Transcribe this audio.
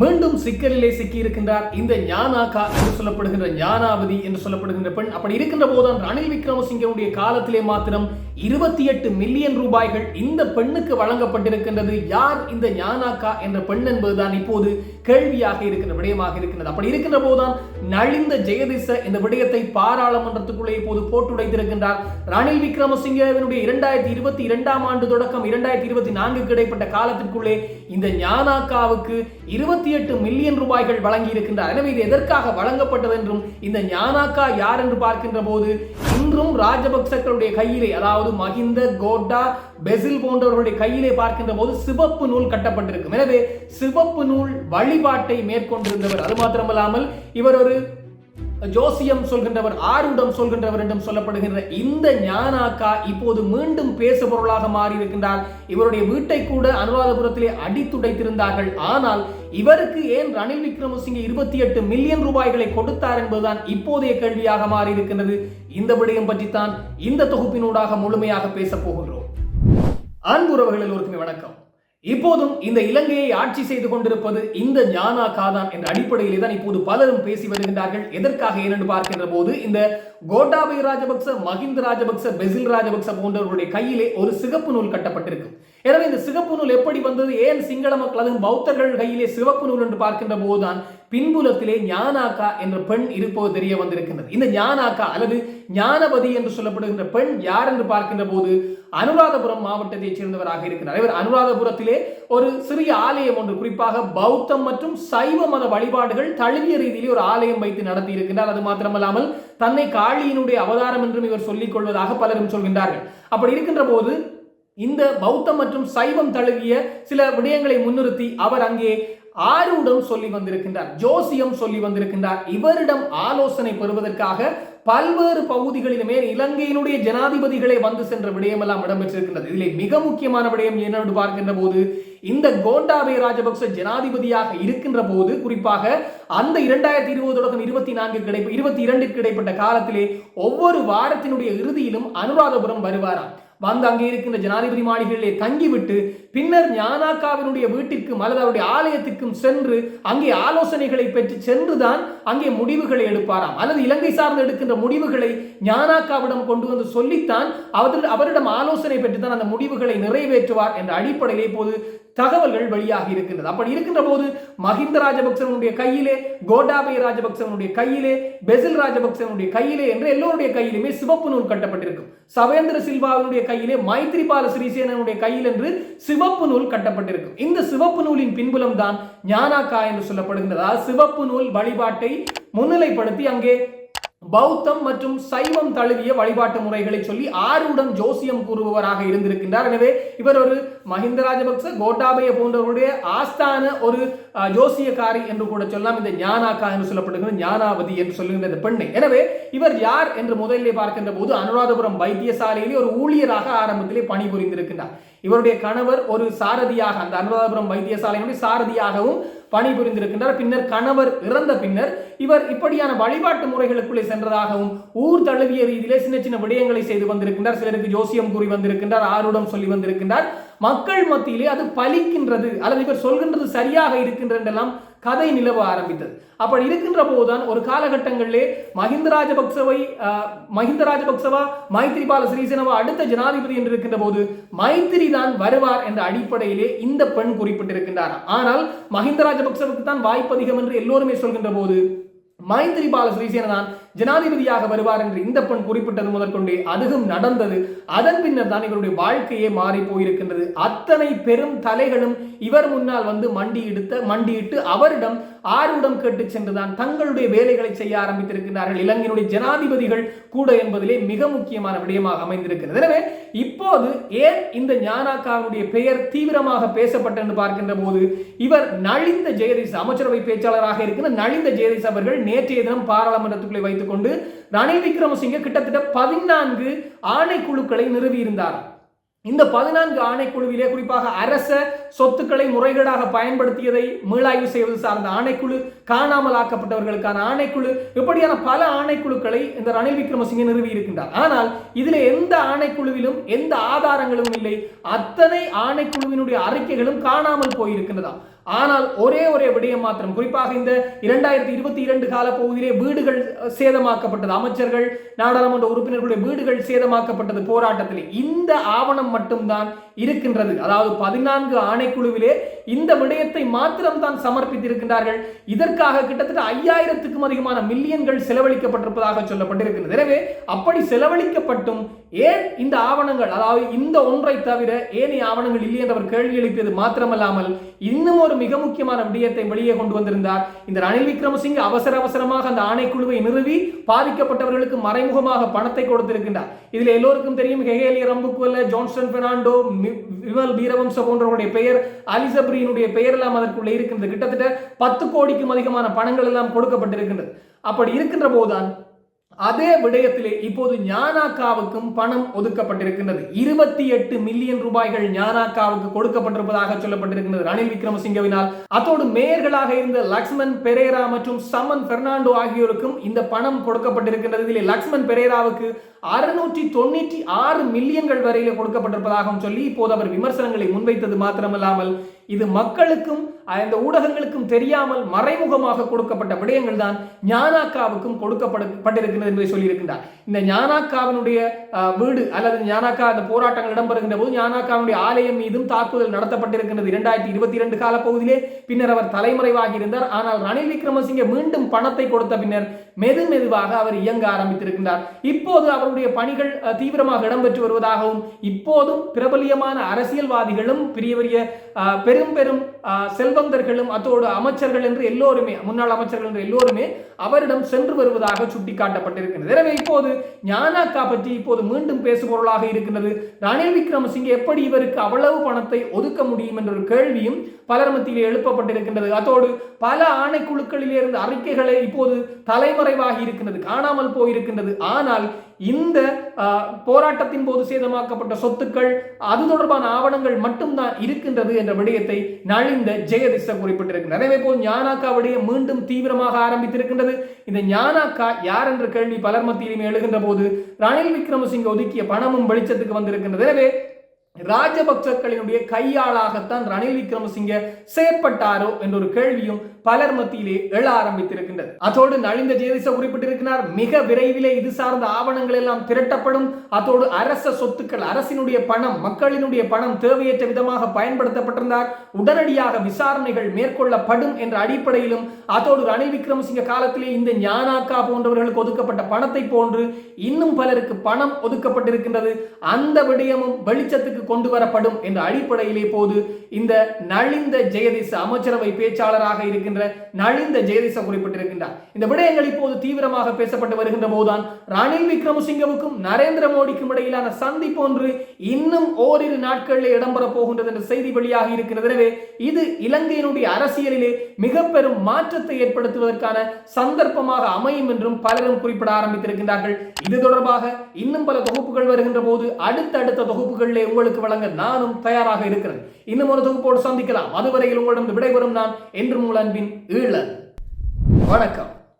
மீண்டும் சிக்கலிலே சிக்கியிருக்கின்றார் இந்த ஞானாக்கா என்று சொல்லப்படுகின்ற ஞானாவதி என்று சொல்லப்படுகின்ற பெண். அப்படி இருக்கின்ற போதுதான் ரணில் விக்ரமசிங்கனுடைய காலத்திலே மாத்திரம் இருபத்தி எட்டு மில்லியன் ரூபாய்கள் இந்த பெண்ணுக்கு வழங்கப்பட்டிருக்கின்றது. யார் இந்த ஞானாக்கா என்ற பெண் என்பதுதான் இப்போது கேள்வியாக இருக்கின்ற விடயமாக இருக்கின்றது அப்படி இருக்கின்ற போதுதான் நலிந்த ஜெயதிச இந்த விடயத்தை பாராளுமன்றத்துக்குள்ளே இப்போது போட்டுடைத்திருக்கின்றார். ரணில் விக்ரமசிங்கவினுடைய இரண்டாயிரத்தி இருபத்தி இரண்டாம் ஆண்டு தொடக்கம் இரண்டாயிரத்தி இருபத்தி நான்குக்கு இடைப்பட்ட காலத்திற்குள்ளே இந்த ஞானாக்காவுக்கு இருபத்தி இருபத்தி எட்டு மில்லியன் ரூபாய்கள் வழங்கியிருக்கின்றார். எனவே இது எதற்காக வழங்கப்பட்டது என்றும் இந்த ஞானாக்கா யார் என்று பார்க்கின்ற போது இன்றும் ராஜபக்சக்களுடைய கையிலே அதாவது மஹிந்த கோட்டா பெசில் போன்றவர்களுடைய கையிலே பார்க்கின்ற போது சிவப்பு நூல் கட்டப்பட்டிருக்கும். எனவே சிவப்பு நூல் வழிபாட்டை மேற்கொண்டிருந்தவர். அது மாத்திரமல்லாமல் இவர் ஒரு ஜோசியம் சொல்கின்றவர் ஆருடம் சொல்கின்றவர் என்றும் சொல்லப்படுகின்ற இந்த ஞானாக்கா இப்போது மீண்டும் பேசு பொருளாக மாறியிருக்கின்றார். இவருடைய வீட்டை கூட அனுராதபுரத்திலே அடித்துடைத்திருந்தார்கள். ஆனால் இவருக்கு ஏன் ரணில் விக்ரமசிங்கே இருபத்தி எட்டு மில்லியன் ரூபாய்களை கொடுத்தார் என்பதுதான் இப்போதைய கேள்வியாக மாறி இருக்கின்றது இந்த விடயம் பற்றித்தான் இந்த தொகுப்பினூடாக முழுமையாக பேசப் போகின்றோம். அன்புறவர்கள் எல்லோருக்குமே வணக்கம். இப்போதும் இந்த இலங்கையை ஆட்சி செய்து கொண்டிருப்பது இந்த ஞானா காதான் என்ற அடிப்படையிலே தான் இப்போது பலரும் பேசி வருகின்றார்கள். எதற்காக ஏனென்று பார்க்கின்ற போது இந்த கோட்டாபய ராஜபக்ச மஹிந்த ராஜபக்ச பெசில் ராஜபக்ச போன்றவர்களுடைய கையிலே ஒரு சிகப்பு நூல் கட்டப்பட்டிருக்கும் எனவே இந்த சிகப்பு நூல் எப்படி வந்தது? ஏன் சிங்கள மக்கள் அதுவும் பௌத்தர்கள் கையிலே சிவப்பு நூல் என்று பார்க்கின்ற போதுதான் பின்புலத்திலே ஞானாக்கா என்ற பெண் இருப்பது தெரிய வந்திருக்கின்றது. இந்த ஞானாக்கா அல்லது ஞானபதி என்று சொல்லப்படுகின்ற பெண் யார் என்று பார்க்கின்ற போது அனுராதபுரம் மாவட்டத்தைச் சேர்ந்தவராக இருக்கிறார். இவர் அனுராதபுரத்திலே ஒரு சிறிய ஆலயம் ஒன்று குறிப்பாக பௌத்தம் மற்றும் சைவ மத வழிபாடுகள் தழுவிய ரீதியிலே ஒரு ஆலயம் வைத்து நடத்தி இருக்கின்றார் அது மாத்திரமல்லாமல் தன்னை காளியினுடைய அவதாரம் என்றும் இவர் சொல்லிக் கொள்வதாக பலரும் சொல்கின்றார்கள். அப்படி இருக்கின்ற போது இந்த பௌத்தம் மற்றும் சைவம் தழுவிய சில விடயங்களை முன்னிறுத்தி அவர் அங்கே ஆரூடம் சொல்லி வந்திருக்கின்றார் ஜோசியம் சொல்லி வந்திருக்கின்றார். இவரிடம் ஆலோசனை பெறுவதற்காக பல்வேறு பகுதிகளிலுமே இலங்கையினுடைய ஜனாதிபதிகளை வந்து சென்ற விடயமெல்லாம் இடம்பெற்றிருக்கின்றது. இதிலே மிக முக்கியமான விடயம் என்னென்று பார்க்கின்ற போது இந்த கோண்டாபே ராஜபக்ச ஜனாதிபதியாக இருக்கின்ற போது குறிப்பாக அந்த இரண்டாயிரத்தி இருபது தொடக்கம் இருபத்தி நான்கு கிடை இருபத்தி இரண்டிற்கு இடைப்பட்ட காலத்திலே ஒவ்வொரு வாரத்தினுடைய இறுதியிலும் அனுராதபுரம் வருவாராம். வந்து அங்கே இருக்கின்ற ஜனாதிபதி மாளிகையிலே தங்கிவிட்டு பின்னர் ஞானாக்காவினுடைய வீட்டிற்கும் அல்லது அவருடைய ஆலயத்திற்கும் சென்று அங்கே ஆலோசனைகளை பெற்று சென்றுதான் அங்கே முடிவுகளை எடுப்பாராம். அல்லது இலங்கை சார்ந்து எடுக்கின்ற முடிவுகளை ஞானாக்காவிடம் கொண்டு வந்து சொல்லித்தான் அவர் அவரிடம் ஆலோசனை பெற்றுத்தான் அந்த முடிவுகளை நிறைவேற்றுவார் என்ற அடிப்படையிலே இப்போது தகவல்கள் வெளியாக இருக்கின்றது. அப்படி இருக்கின்ற போது மஹிந்த ராஜபக்சனுடைய கையிலே கோட்டாபய ராஜபக்சனுடைய கையிலே பெசில் ராஜபக்சனுடைய கையிலே என்று எல்லோருடைய கையிலுமே சிவப்பு நூல் கட்டப்பட்டிருக்கும். சவேந்திர சில்வாவினுடைய கையிலே மைத்ரிபால ஸ்ரீசேனனுடைய கையில் என்று சிவப்பு நூல் கட்டப்பட்டிருக்கும். இந்த சிவப்பு நூலின் பின்புலம் தான் ஞானாக்கா என்று சொல்லப்படுகின்றது. சிவப்பு நூல் வழிபாட்டை முன்னிலைப்படுத்தி அங்கே பௌத்தம் மற்றும் சைவம் தழுவிய வழிபாட்டு முறைகளை சொல்லி ஆறுடன் ஜோசியம் கூறுபவராக இருந்திருக்கின்றார். எனவே இவர் ஒரு மஹிந்த ராஜபக்ச கோட்டாபய போன்றவருடைய ஆஸ்தான ஒரு ஜோசியக்காரி என்று கூட சொல்லலாம். இந்த ஞானாக்கா என்று சொல்லப்படுகிற ஞானாவதி என்று சொல்லுகின்ற இந்த பெண்ணை. எனவே இவர் யார் என்று முதலிலே பார்க்கின்ற போது அனுராதபுரம் வைத்தியசாலையிலே ஒரு ஊழியராக ஆரம்பத்திலே பணிபுரிந்திருக்கின்றார். இவருடைய கணவர் ஒரு சாரதியாக அந்த அனுராதபுரம் வைத்தியசாலையினுடைய சாரதியாகவும் பணிபுரிந்திருக்கின்றார். பின்னர் கணவர் இறந்த பின்னர் இவர் இப்படியான வழிபாட்டு முறைகளுக்குள்ளே சென்றதாகவும் ஊர் தழுவிய ரீதியிலே சின்ன சின்ன விடயங்களை செய்து வந்திருக்கின்றார். சிலருக்கு ஜோசியம் கூறி வந்திருக்கின்றார் ஆருடம் சொல்லி வந்திருக்கின்றார். மக்கள் மத்தியிலே அது பலிக்கின்றது அல்லது இவர் சொல்கின்றது சரியாக இருக்கின்றெல்லாம் கதை நிலவ ஆரம்பித்தது. அப்படி இருக்கின்ற போதுதான் ஒரு காலகட்டங்களிலே மஹிந்த ராஜபக்சவை மஹிந்த ராஜபக்சவா மைத்திரிபால சிறிசேனவா அடுத்த ஜனாதிபதி என்று இருக்கின்ற போது மைத்திரி தான் வருவார் என்ற அடிப்படையிலே இந்த பெண் குறிப்பிட்டிருக்கின்றார். ஆனால் மஹிந்த ராஜபக்சவுக்கு தான் வாய்ப்பு அதிகம் என்று எல்லோருமே சொல்கின்ற போது மைந்திரி பால தான் ஜனாதிபதியாக வருவார் என்று இந்த பெண் குறிப்பிட்டது முதற்கொண்டே அதுவும் நடந்தது. அதன் பின்னர் தான் இவருடைய வாழ்க்கையே மாறி போயிருக்கின்றது. அத்தனை பெரும் தலைகளும் இவர் முன்னால் வந்து மண்டியிடுத்த மண்டியிட்டு அவரிடம் ஆர்வம் கேட்டு சென்றுதான் தங்களுடைய வேலைகளை செய்ய ஆரம்பித்திருக்கிறார்கள் இலங்கையினுடைய ஜனாதிபதிகள் கூட என்பதிலே மிக முக்கியமான விடயமாக அமைந்திருக்கிறது. எனவே இப்போது ஏன் இந்த ஞானாக்காவுடைய பெயர் தீவிரமாக பேசப்பட்டது என்று பார்க்கின்ற போது இவர் நலிந்த ஜெயதீஸ் அமைச்சரவை பேச்சாளராக இருக்கிற நலிந்த ஜெயதீஸ் அவர்கள் நேற்றைய தினம் பாராளுமன்றத்துக்குள்ளே வைத்துக் கொண்டு ரணில் விக்ரமசிங்க கிட்டத்தட்ட பதினான்கு ஆணைக்குழுக்களை நிறுவியிருந்தார். இந்த பதினான்கு ஆணைக்குழுவிலே குறிப்பாக அரச சொத்துக்களை முறைகேடாக பயன்படுத்தியதை மீளாய்வு செய்வது சார்ந்த ஆணைக்குழு காணாமல் ஆக்கப்பட்டவர்களுக்கான ஆணைக்குழு இப்படியான பல ஆணைக்குழுக்களை இந்த ரணில் விக்ரமசிங்கே நிறுவி இருக்கின்றார். ஆனால் இதில் எந்த ஆணைக்குழுவிலும் எந்த ஆதாரங்களும் இல்லை. அத்தனை ஆணைக்குழுவினுடைய அறிக்கைகளும் காணாமல் போயிருக்கின்றதாம். ஆனால் ஒரே ஒரே விடயம் மாத்திரம். குறிப்பாக இந்த இரண்டாயிரத்தி இருபத்தி இரண்டு கால பகுதியிலே வீடுகள் சேதமாக்கப்பட்டது. அமைச்சர்கள் நாடாளுமன்ற உறுப்பினர்களுடைய வீடுகள் சேதமாக்கப்பட்டது போராட்டத்தில். இந்த ஆவணம் மட்டும்தான் இருக்கின்றது. அதாவது பதினான்கு ஆணைக்குழுவிலே இந்த விடயத்தை மாத்திரம் தான் சமர்ப்பித்திருக்கின்றார்கள். இதற்காக கிட்டத்தட்ட ஐயாயிரத்துக்கும் அதிகமான மில்லியன்கள் செலவழிக்கப்பட்டிருப்பதாக சொல்லப்பட்டிருக்கிறது எனவே அப்படி செலவழிக்கப்பட்டும் ஏன் இந்த ஆவணங்கள் அதாவது இந்த ஒன்றை தவிர ஏனைய ஆவணங்கள் இல்லை என்றவர் கேள்வி எழுப்பியது மாத்திரமல்லாமல் இன்னும் ஒரு மிக முக்கியமான விடயத்தை வெளியே கொண்டு வந்திருந்தார். இந்த ரணில் விக்ரமசிங் அவசர அவசரமாக அந்த ஆணைக்குழுவை நிறுவி பாதிக்கப்பட்டவர்களுக்கு மறைமுகமாக பணத்தை கொடுத்திருக்கின்றார். இதில் எல்லோருக்கும் தெரியும் ஹெகேலி ரம்புக்குவல்ல ஜான்சன் பெர்னாண்டோ விமல் வீரவம்ச போன்றவருடைய பெயர் அலிசப்ரியினுடைய பெயர் பெயரெல்லாம் அதற்குள்ளே இருக்கின்றது. கிட்டத்தட்ட பத்து கோடிக்கும் அதிகமான பணங்கள் எல்லாம் கொடுக்கப்பட்டிருக்கின்றது. அப்படி இருக்கின்ற போதுதான் அதே விடயத்திலே இப்போது ஞானாக்காவுக்கும் பணம் ஒதுக்கப்பட்டிருக்கின்றது. இருபத்தி எட்டு மில்லியன் ரூபாய்கள் ஞானாக்காவுக்கு கொடுக்கப்பட்டிருப்பதாக சொல்லப்பட்டிருக்கின்றது ரணில் விக்ரமசிங்கவினால். அத்தோடு மேயர்களாக இருந்த லக்ஷ்மண் பெரேரா மற்றும் சமன் பெர்னாண்டோ ஆகியோருக்கும் இந்த பணம் கொடுக்கப்பட்டிருக்கின்றது. இதில் லக்ஷ்மண் பெரேராவுக்கு அறுநூற்றி தொண்ணூற்றி ஆறு மில்லியன்கள் வரையில கொடுக்கப்பட்டிருப்பதாகவும் சொல்லி இப்போது அவர் விமர்சனங்களை முன்வைத்தது மாத்திரமல்லாமல் இது மக்களுக்கும் இந்த ஊடகங்களுக்கும் தெரியாமல் மறைமுகமாக கொடுக்கப்பட்ட விடயங்கள் தான் ஞானாக்காவுக்கும் கொடுக்கப்பட்டிருக்கிறது என்பதை சொல்லியிருக்கின்றார். இந்த ஞானாக்காவினுடைய வீடு அல்லது ஞானாக்கா அந்த போராட்டங்கள் இடம்பெறுகின்ற போது ஞானாக்காவுடைய ஆலயம் மீதும் தாக்குதல் நடத்தப்பட்டிருக்கின்றது. இரண்டாயிரத்தி இருபத்தி இரண்டு கால பகுதியிலே பின்னர் அவர் தலைமறைவாகி இருந்தார். ஆனால் ரணில் விக்ரமசிங்க மீண்டும் பணத்தை கொடுத்த பின்னர் மெது மெதுவாக அவர் இயங்க ஆரம்பித்திருக்கின்றார். இப்போது அவருடைய பணிகள் தீவிரமாக இடம்பெற்று வருவதாகவும் இப்போதும் பிரபலியமான அரசியல்வாதிகளும் பெரிய பெரிய பெரும் பெரும் செல்வந்தர்களும் அத்தோடு அமைச்சர்கள் என்று எல்லோருமே முன்னாள் அமைச்சர்கள் என்று எல்லோருமே அவரிடம் சென்று வருவதாக சுட்டிக்காட்டப்பட்டிருக்கிறது எனவே இப்போது ஞானாக்கா பற்றி இப்போது மீண்டும் பேசுபொருளாக இருக்கின்றது. ரணில் விக்ரமசிங்கே எப்படி இவருக்கு அவ்வளவு பணத்தை ஒதுக்க முடியும் என்ற ஒரு கேள்வியும் பலர் மத்தியில் எழுப்பப்பட்டிருக்கின்றது. அதோடு பல ஆணைக்குழுக்களிலிருந்து அறிக்கைகளை இப்போது தலைமறைவாகி இருக்கின்றது காணாமல் போயிருக்கின்றது. ஆனால் இந்த போராட்டத்தின் போது சேதமாக்கப்பட்ட சொத்துக்கள் அது தொடர்பான ஆவணங்கள் மட்டும்தான் இருக்கின்றது என்ற விடயத்தை நலிந்த ஜெயதிச குறிப்பிட்டிருக்கிறார். அதே போல் ஞானாக்கா விடயம் மீண்டும் தீவிரமாக ஆரம்பித்திருக்கின்றது. இந்த ஞானாக்கா யார் என்ற கேள்வி பலர் மத்தியிலும் எழுகின்ற போது ரணில் விக்ரமசிங்க ஒதுக்கிய பணமும் வெளிச்சத்துக்கு வந்திருக்கின்றது. எனவே ராஜபக்சக்களினுடைய கையாளாகத்தான் ரணில் விக்ரமசிங்க செயற்பட்டாரோ என்ற ஒரு கேள்வியும் பலர் மத்தியிலே எழ ஆரம்பித்திருக்கின்றது. அதோடு நலிந்த ஜெயதிச குறிப்பிட்டிருக்கிறார். மிக விரைவிலே இது சார்ந்த ஆவணங்கள் எல்லாம் திரட்டப்படும். அதோடு அரச சொத்துக்கள் அரசினுடைய பணம் மக்களினுடைய பணம் தேவையற்ற விதமாக பயன்படுத்தப்பட்டிருந்தார். உடனடியாக விசாரணைகள் மேற்கொள்ளப்படும் என்ற அடிப்படையிலும் அதோடு ரணில் விக்ரமசிங்க காலத்திலே இந்த ஞானாக்கா போன்றவர்களுக்கு ஒதுக்கப்பட்ட பணத்தை போன்று இன்னும் பலருக்கு பணம் ஒதுக்கப்பட்டிருக்கின்றது. அந்த விடயமும் வெளிச்சத்துக்கு கொண்டு வரப்படும் என்ற அடிப்படையிலே போது இந்த நலிந்த ஜெயதிச அமைச்சரவை பேச்சாளராக இருக்கின்ற நலிந்த ஜெயதிச குறிப்பிட்டிருக்கின்றார். இந்த விடயங்கள் இப்போது தீவிரமாக பேசப்பட்டு வருகின்ற போதுதான் ரணில் விக்ரமசிங்கவுக்கும் நரேந்திர மோடிக்கும் இடையிலான சந்திப்பு ஒன்று இன்னும் ஓரிரு நாட்களில் இடம்பெறப் போகின்றது என்ற செய்தி வெளியாக இருக்கிறது. எனவே இது இலங்கையினுடைய அரசியலிலே மிக பெரும் மாற்றத்தை ஏற்படுத்துவதற்கான சந்தர்ப்பமாக அமையும் என்றும் பலரும் குறிப்பிட ஆரம்பித்திருக்கின்றார்கள். இது தொடர்பாக இன்னும் பல தொகுப்புகள் வருகின்ற போது அடுத்தடுத்த தொகுப்புகளிலே உங்களுக்கு வழங்க நானும் தயாராக இருக்கிறேன். இன்னும் இன்னொரு தொகுப்போடு சந்திக்கலாம். அதுவரையில் உங்களிடம் விடைபெறும் நான் என்று மூலன்பின் ஈழன். வணக்கம்.